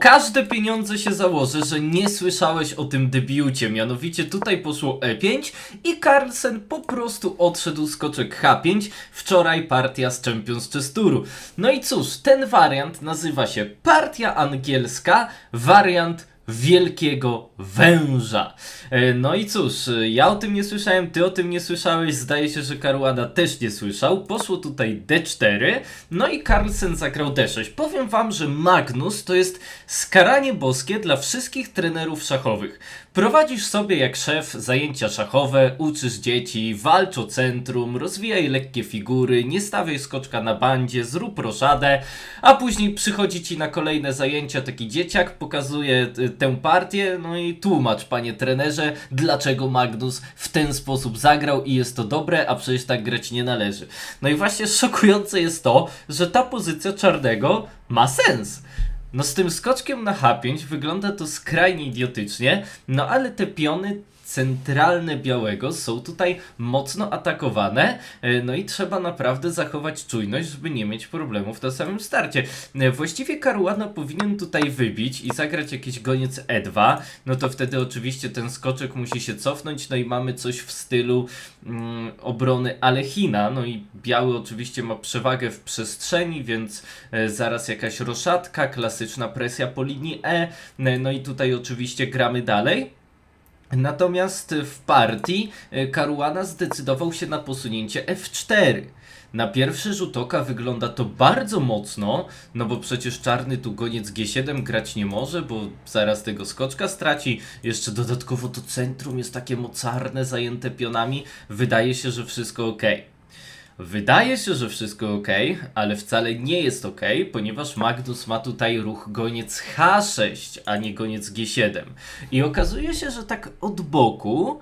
każde pieniądze się założę, że nie słyszałeś o tym debiucie. Mianowicie tutaj poszło E5 i Carlsen po prostu odszedł skoczek H5. Wczoraj partia z Champions Chess Touru. No i cóż, ten wariant nazywa się partia angielska, wariant wielkiego węża. E, No i cóż, e, ja o tym nie słyszałem, ty o tym nie słyszałeś, zdaje się, że Caruana też nie słyszał. Poszło tutaj D4, no i Carlsen zagrał D6. Powiem wam, że Magnus to jest skaranie boskie dla wszystkich trenerów szachowych. Prowadzisz sobie jak szef zajęcia szachowe, uczysz dzieci, walcz o centrum, rozwijaj lekkie figury, nie stawiaj skoczka na bandzie, zrób roszadę, a później przychodzi ci na kolejne zajęcia taki dzieciak, pokazuje y, tę partię, no i tłumacz, panie trenerze, dlaczego Magnus w ten sposób zagrał i jest to dobre, a przecież tak grać nie należy. No i właśnie szokujące jest to, że ta pozycja czarnego ma sens. No z tym skoczkiem na H5 wygląda to skrajnie idiotycznie, no ale te piony centralne białego są tutaj mocno atakowane, e, no i trzeba naprawdę zachować czujność, żeby nie mieć problemów na samym starcie. E, Właściwie Caruana powinien tutaj wybić i zagrać jakiś goniec E2, no to wtedy oczywiście ten skoczek musi się cofnąć, no i mamy coś w stylu mm, obrony Alechina, no i biały oczywiście ma przewagę w przestrzeni, więc e, zaraz jakaś roszatka, klasyczna presja po linii E, e, no i tutaj oczywiście gramy dalej. Natomiast w partii e, Caruana zdecydował się na posunięcie F4. Na pierwszy rzut oka wygląda to bardzo mocno, no bo przecież czarny tu goniec G7 grać nie może, bo zaraz tego skoczka straci. Jeszcze dodatkowo to centrum jest takie mocarne, zajęte pionami. Wydaje się, że wszystko ok. Wydaje się, że wszystko ok, ale wcale nie jest ok, ponieważ Magnus ma tutaj ruch goniec H6, a nie goniec G7. I okazuje się, że tak od boku,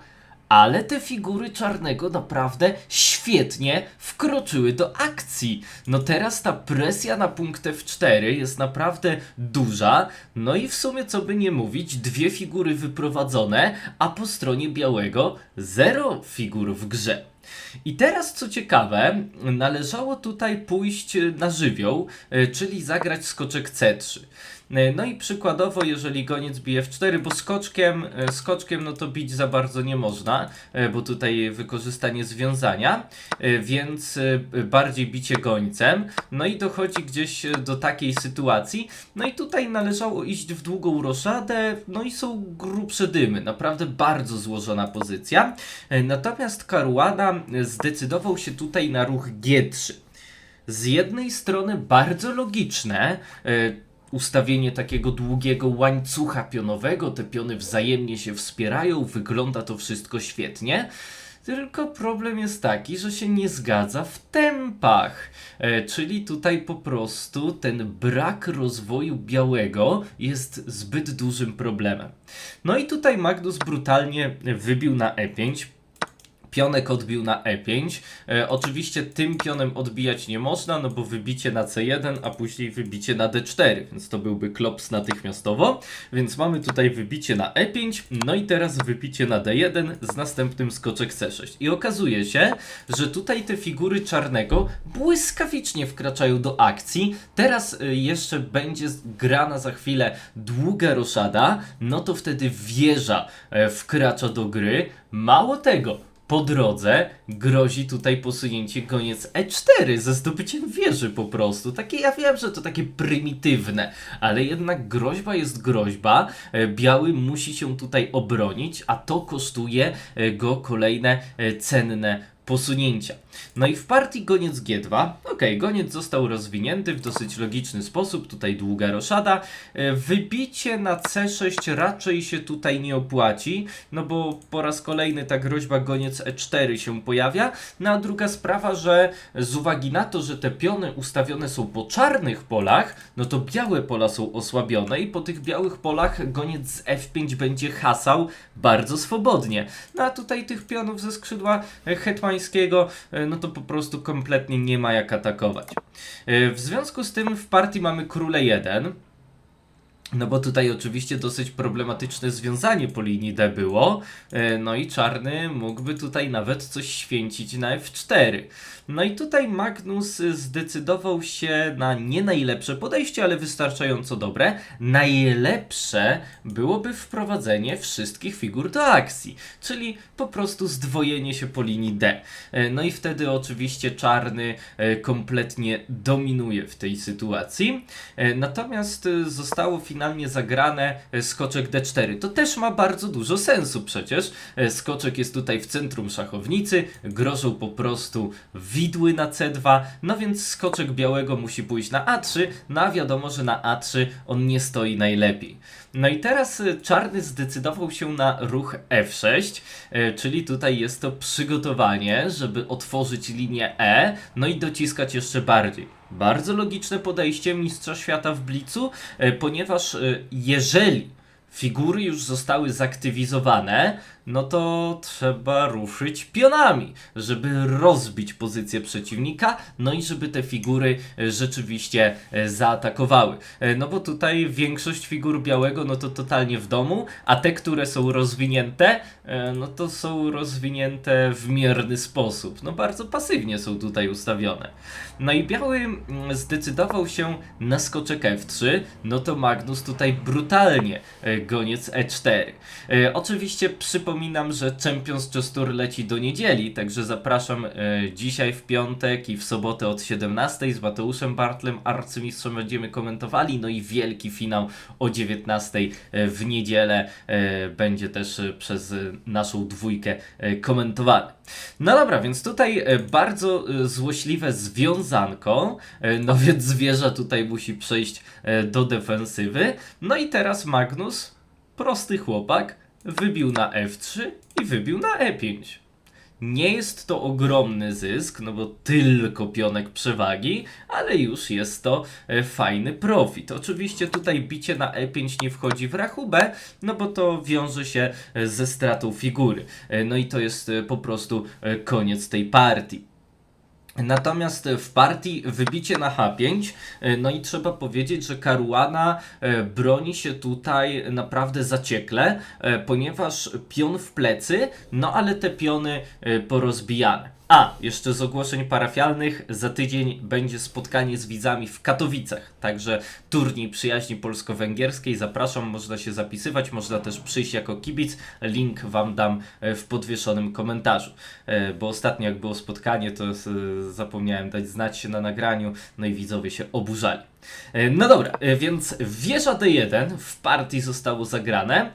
ale te figury czarnego naprawdę świetnie wkroczyły do akcji. No teraz ta presja na punkt F4 jest naprawdę duża. No i w sumie, co by nie mówić, dwie figury wyprowadzone, a po stronie białego zero figur w grze. I teraz co ciekawe, należało tutaj pójść na żywioł, e, czyli zagrać skoczek C3. E, No i przykładowo, jeżeli goniec bije f4, bo skoczkiem, e, skoczkiem no to bić za bardzo nie można, e, bo tutaj wykorzystanie związania, więc bardziej bicie gońcem. No i dochodzi gdzieś do takiej sytuacji. No i tutaj należało iść w długą roszadę, no i są grubsze dymy. Naprawdę bardzo złożona pozycja. Natomiast Caruana e, zdecydował się tutaj na ruch G3 z jednej strony bardzo logiczne, ustawienie takiego długiego łańcucha pionowego, te piony wzajemnie się wspierają, wygląda to wszystko świetnie. Tylko problem jest taki, że się nie zgadza w tempach. E, czyli tutaj po prostu ten brak rozwoju białego jest zbyt dużym problemem. No i tutaj Magnus brutalnie wybił na E5. Pionek odbił na E5. E, oczywiście tym pionem odbijać nie można, no bo wybicie na C1, a później wybicie na D4, więc to byłby klops natychmiastowo. Więc mamy tutaj wybicie na E5, no i teraz wybicie na D1 z następnym skoczek C6. I okazuje się, że tutaj te figury czarnego błyskawicznie wkraczają do akcji. Teraz y, jeszcze będzie grana za chwilę długa roszada, no to wtedy wieża e, wkracza do gry. Mało tego, po drodze grozi tutaj posunięcie goniec E4 ze zdobyciem wieży po prostu. Takie ja wiem, że to takie prymitywne, ale jednak groźba jest groźba. E, Biały musi się tutaj obronić, a to kosztuje e, go kolejne e, cenne posunięcia. No i w partii goniec G2, ok, goniec został rozwinięty w dosyć logiczny sposób, tutaj długa roszada. Wybicie na C6 raczej się tutaj nie opłaci, no bo po raz kolejny ta groźba goniec E4 się pojawia. No a druga sprawa, że z uwagi na to, że te piony ustawione są po czarnych polach, no to białe pola są osłabione i po tych białych polach goniec z F5 będzie hasał bardzo swobodnie. No a tutaj tych pionów ze skrzydła hetmańskiego, e, no to po prostu kompletnie nie ma jak atakować. E, W związku z tym w partii mamy króle 1. No bo tutaj oczywiście dosyć problematyczne związanie po linii D było, e, no i czarny mógłby tutaj nawet coś święcić na F4. No i tutaj Magnus zdecydował się na nie najlepsze podejście, ale wystarczająco dobre. Najlepsze byłoby wprowadzenie wszystkich figur do akcji, czyli po prostu zdwojenie się po linii D. E, No i wtedy oczywiście czarny e, kompletnie dominuje w tej sytuacji. Natomiast zostało finalnie zagrane e, skoczek D4. To też ma bardzo dużo sensu przecież. E, Skoczek jest tutaj w centrum szachownicy, grożą po prostu widły na C2, no więc skoczek białego musi pójść na A3, no a wiadomo, że na A3 on nie stoi najlepiej. No i teraz e, czarny zdecydował się na ruch F6, e, czyli tutaj jest to przygotowanie, żeby otworzyć linię E, no i dociskać jeszcze bardziej. Bardzo logiczne podejście mistrza świata w blicu, e, ponieważ jeżeli figury już zostały zaktywizowane, no to trzeba ruszyć pionami, żeby rozbić pozycję przeciwnika, no i żeby te figury e, rzeczywiście e, zaatakowały. E, No bo tutaj większość figur białego, no to totalnie w domu, a te, które są rozwinięte, no to są rozwinięte w mierny sposób. No bardzo pasywnie są tutaj ustawione. No i biały mm, zdecydował się na skoczek F3, no to Magnus tutaj brutalnie goniec E4. E, Oczywiście przypominam, że Champions Chess Tour leci do niedzieli, także zapraszam e, dzisiaj w piątek i w sobotę od 17 z Mateuszem Bartlem, arcymistrzem będziemy komentowali, no i wielki finał o 19 e, w niedzielę będzie też przez naszą dwójkę komentowany. No dobra, więc tutaj e, bardzo e, złośliwe związanko, e, no więc zwierzę tutaj musi przejść do defensywy. No i teraz Magnus, prosty chłopak, wybił na F3 i wybił na E5. Nie jest to ogromny zysk, no bo tylko pionek przewagi, ale już jest to e, fajny profit. Oczywiście tutaj bicie na E5 nie wchodzi w rachubę, no bo to wiąże się e, ze stratą figury. E, No i to jest po prostu koniec tej partii. Natomiast w partii wybicie na H5, e, no i trzeba powiedzieć, że Caruana e, broni się tutaj naprawdę zaciekle, e, ponieważ pion w plecy, no ale te piony porozbijane. A, jeszcze z ogłoszeń parafialnych, za tydzień będzie spotkanie z widzami w Katowicach, także turniej przyjaźni polsko-węgierskiej, zapraszam, można się zapisywać, można też przyjść jako kibic, link Wam dam e, w podwieszonym komentarzu, E, bo ostatnio jak było spotkanie, to e, zapomniałem dać znać się na nagraniu, no i widzowie się oburzali. No dobra, więc wieża D1 w partii zostało zagrane.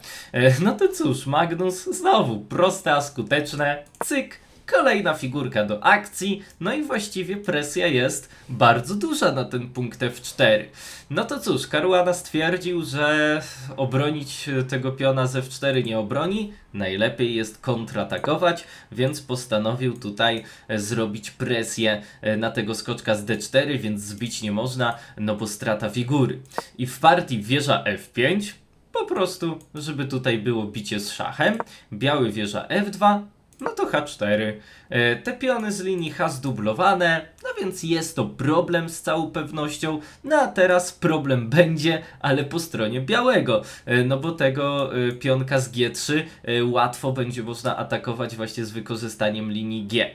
No to cóż, Magnus znowu proste, a skuteczne. Cyk, kolejna figurka do akcji. No i właściwie presja jest bardzo duża na ten punkt F4. No to cóż, Caruana stwierdził, że obronić tego piona z F4 nie obroni. Najlepiej jest kontratakować, więc postanowił tutaj zrobić presję na tego skoczka z D4, więc zbić nie można, no bo strata figury. I w partii wieża F5, po prostu, żeby tutaj było bicie z szachem, biały wieża F2, no to H4. E, Te piony z linii H zdublowane, no więc jest to problem z całą pewnością. No a teraz problem będzie, ale po stronie białego. E, No bo tego e, pionka z G3 e, łatwo będzie można atakować właśnie z wykorzystaniem linii G.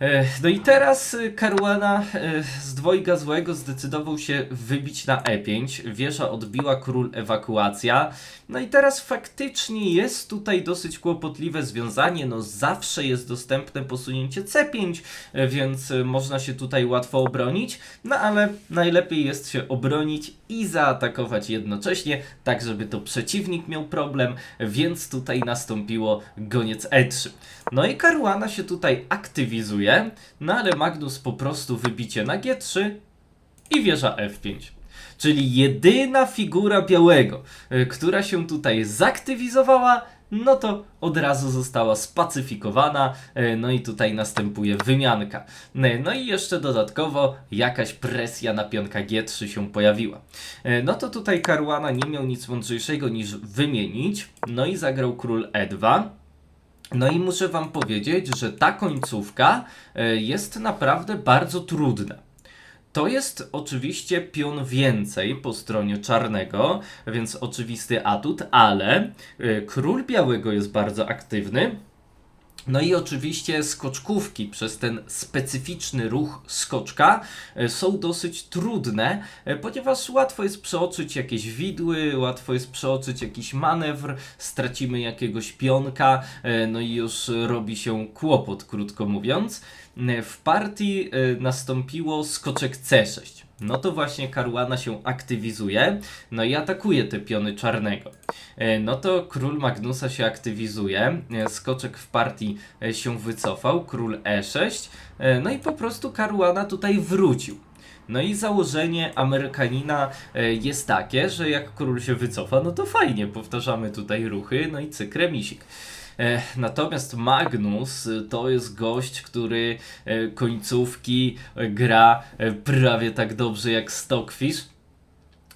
E, No i teraz e, Caruana e, z dwojga złego zdecydował się wybić na E5. Wieża odbiła król ewakuacja. No i teraz faktycznie jest tutaj dosyć kłopotliwe związanie. No zawsze jest dostępne posunięcie C5, e, więc można się tutaj łatwo obronić. No ale najlepiej jest się obronić i zaatakować jednocześnie, tak żeby to przeciwnik miał problem, więc tutaj nastąpiło goniec E3. No i Caruana się tutaj aktywizuje, no ale Magnus po prostu wybicie na G3 i wieża F5. Czyli jedyna figura białego, y, która się tutaj zaktywizowała, no to od razu została spacyfikowana, y, no i tutaj następuje wymianka. Y, No i jeszcze dodatkowo jakaś presja na pionka G3 się pojawiła. No to tutaj Caruana nie miał nic mądrzejszego niż wymienić, no i zagrał król E2. No i muszę Wam powiedzieć, że ta końcówka e, jest naprawdę bardzo trudna. To jest oczywiście pion więcej po stronie czarnego, więc oczywisty atut, ale y, król białego jest bardzo aktywny. No i oczywiście skoczkówki przez ten specyficzny ruch skoczka e, są dosyć trudne, e, ponieważ łatwo jest przeoczyć jakieś widły, łatwo jest przeoczyć jakiś manewr, stracimy jakiegoś pionka, e, no i już robi się kłopot, krótko mówiąc. E, W partii e, nastąpiło skoczek C6. No to właśnie Caruana się aktywizuje, no i atakuje te piony czarnego. E, No to król Magnusa się aktywizuje, skoczek w partii się wycofał, król E6, e, no i po prostu Caruana tutaj wrócił. No i założenie Amerykanina jest takie, że jak król się wycofa, no to fajnie, powtarzamy tutaj ruchy, no i cyk remisik. E, Natomiast Magnus y, to jest gość, który e, końcówki e, gra e, prawie tak dobrze jak Stockfish.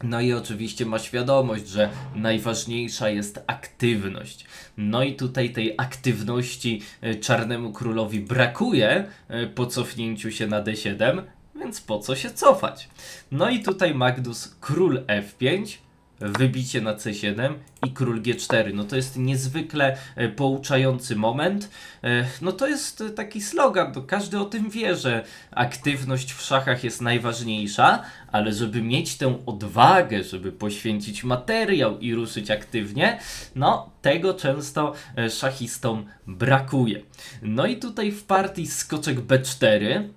No i oczywiście ma świadomość, że najważniejsza jest aktywność. No i tutaj tej aktywności e, czarnemu królowi brakuje e, po cofnięciu się na D7, więc po co się cofać? No i tutaj Magnus król F5, wybicie na C7 i król G4. No to jest niezwykle e, pouczający moment. E, No to jest taki slogan, to każdy o tym wie, że aktywność w szachach jest najważniejsza, ale żeby mieć tę odwagę, żeby poświęcić materiał i ruszyć aktywnie, no tego często e, szachistom brakuje. No i tutaj w partii skoczek B4,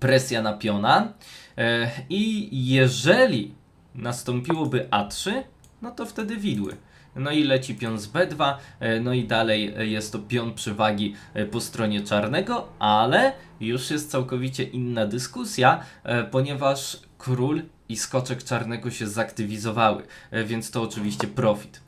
presja na piona i jeżeli nastąpiłoby A3, no to wtedy widły. No i leci pion z B2, e, no i dalej e, jest to pion przewagi e, po stronie czarnego, ale już jest całkowicie inna dyskusja, ponieważ król i skoczek czarnego się zaktywizowały, więc to oczywiście profit.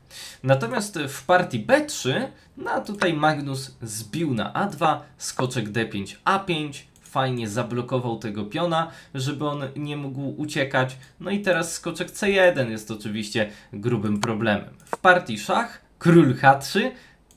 Natomiast w partii B3, no tutaj Magnus zbił na A2, skoczek D5, A5, fajnie zablokował tego piona, żeby on nie mógł uciekać. No i teraz skoczek C1 jest oczywiście grubym problemem. W partii szach król H3,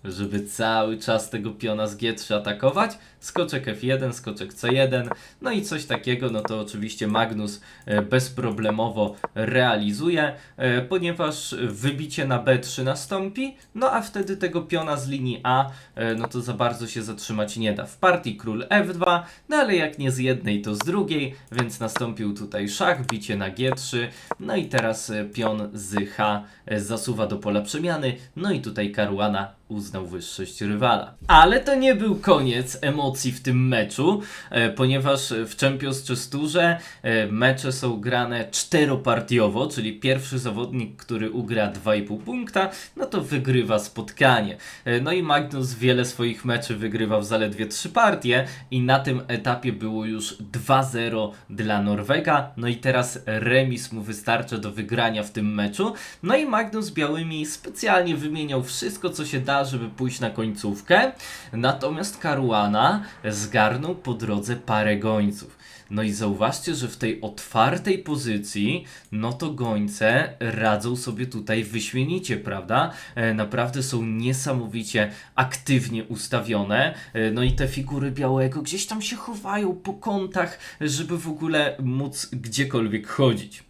żeby cały czas tego piona z G3 atakować, skoczek F1, skoczek C1, no i coś takiego, no to oczywiście Magnus e, bezproblemowo realizuje, e, ponieważ wybicie na B3 nastąpi, no a wtedy tego piona z linii A, e, no to za bardzo się zatrzymać nie da. W partii król F2, no ale jak nie z jednej, to z drugiej, więc nastąpił tutaj szach, bicie na G3, no i teraz pion z H zasuwa do pola przemiany, no i tutaj Caruana uznał wyższość rywala. Ale to nie był koniec emocji w tym meczu, e, ponieważ w Champions Chesturze e, mecze są grane czteropartiowo, czyli pierwszy zawodnik, który ugra 2,5 punkta, no to wygrywa spotkanie. E, no i Magnus wiele swoich meczy wygrywał zaledwie 3 partie i na tym etapie było już 2-0 dla Norwega, no i teraz remis mu wystarcza do wygrania w tym meczu. No i Magnus białymi specjalnie wymieniał wszystko, co się da, żeby pójść na końcówkę. Natomiast Caruana zgarnął po drodze parę gońców. No i zauważcie, że w tej otwartej pozycji, no to gońce radzą sobie tutaj wyśmienicie, prawda? E, naprawdę są niesamowicie aktywnie ustawione. E, no i te figury białego gdzieś tam się chowają po kątach, żeby w ogóle móc gdziekolwiek chodzić.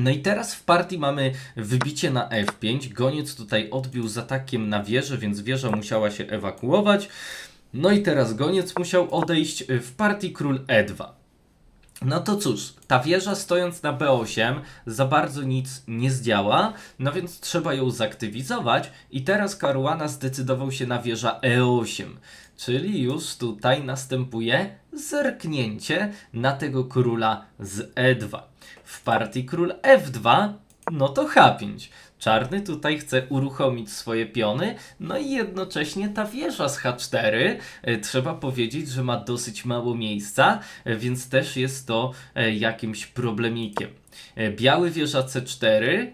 No i teraz w partii mamy wybicie na F5. Goniec tutaj odbił z atakiem na wieżę, więc wieża musiała się ewakuować. No i teraz goniec musiał odejść w partii król E2. No to cóż, ta wieża stojąc na B8 za bardzo nic nie zdziała, no więc trzeba ją zaktywizować i teraz Caruana zdecydował się na wieża E8, czyli już tutaj następuje zerknięcie na tego króla z E2. W partii król F2, no to H5. Czarny tutaj chce uruchomić swoje piony, no i jednocześnie ta wieża z H4, e, trzeba powiedzieć, że ma dosyć mało miejsca, e, więc też jest to e, jakimś problemikiem. Biały wieża C4,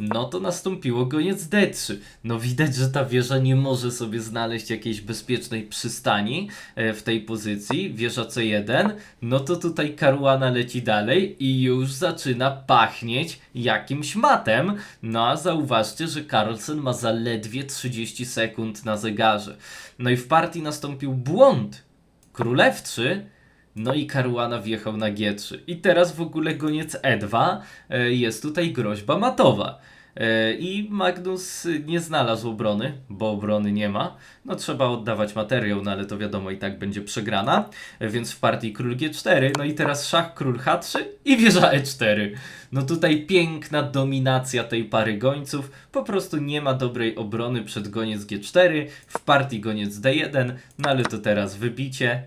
no to nastąpiło goniec D3. No widać, że ta wieża nie może sobie znaleźć jakiejś bezpiecznej przystani e, w tej pozycji. Wieża C1, no to tutaj Caruana leci dalej i już zaczyna pachnieć jakimś matem. No a zauważcie, że Carlsen ma zaledwie 30 sekund na zegarze. No i w partii nastąpił błąd. Król F3 No i Caruana wjechał na G3. I teraz w ogóle goniec E2 e, jest tutaj groźba matowa. E, I Magnus nie znalazł obrony, bo obrony nie ma. No trzeba oddawać materiał, no ale to wiadomo i tak będzie przegrana. E, Więc w partii król G4, no i teraz szach król H3 i wieża E4. No tutaj piękna dominacja tej pary gońców. Po prostu nie ma dobrej obrony przed goniec G4, w partii goniec D1, no ale to teraz wybicie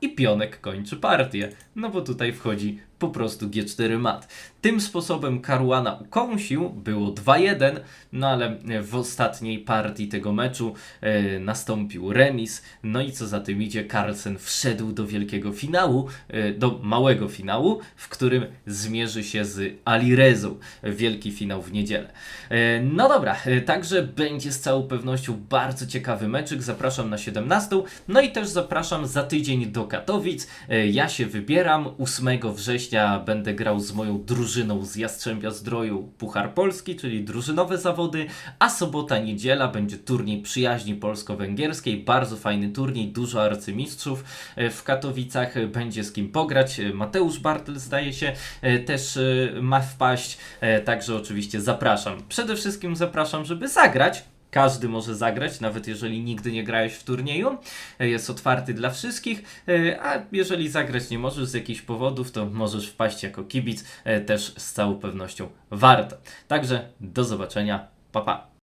i pionek kończy partię. No bo tutaj wchodzi po prostu G4 mat. Tym sposobem Caruana ukąsił, było 2-1, no ale w ostatniej partii tego meczu e, nastąpił remis. No i co za tym idzie, Carlsen wszedł do wielkiego finału, e, do małego finału, w którym zmierzy się z Alirezą. Wielki finał w niedzielę. E, no dobra, e, także będzie z całą pewnością bardzo ciekawy meczyk. Zapraszam na 17. No i też zapraszam za tydzień do Katowic. E, Ja się wybieram. 8 września będę grał z moją drużyną z Jastrzębia Zdroju Puchar Polski, czyli drużynowe zawody, a sobota, niedziela będzie turniej przyjaźni polsko-węgierskiej. Bardzo fajny turniej, dużo arcymistrzów e, w Katowicach. Będzie z kim pograć. E, Mateusz Bartel zdaje się e, też ma wpaść, także oczywiście zapraszam. Przede wszystkim zapraszam, żeby zagrać. Każdy może zagrać, nawet jeżeli nigdy nie grałeś w turnieju. E, Jest otwarty dla wszystkich, e, a jeżeli zagrać nie możesz z jakichś powodów, to możesz wpaść jako kibic, e, też z całą pewnością warto. Także do zobaczenia, pa pa.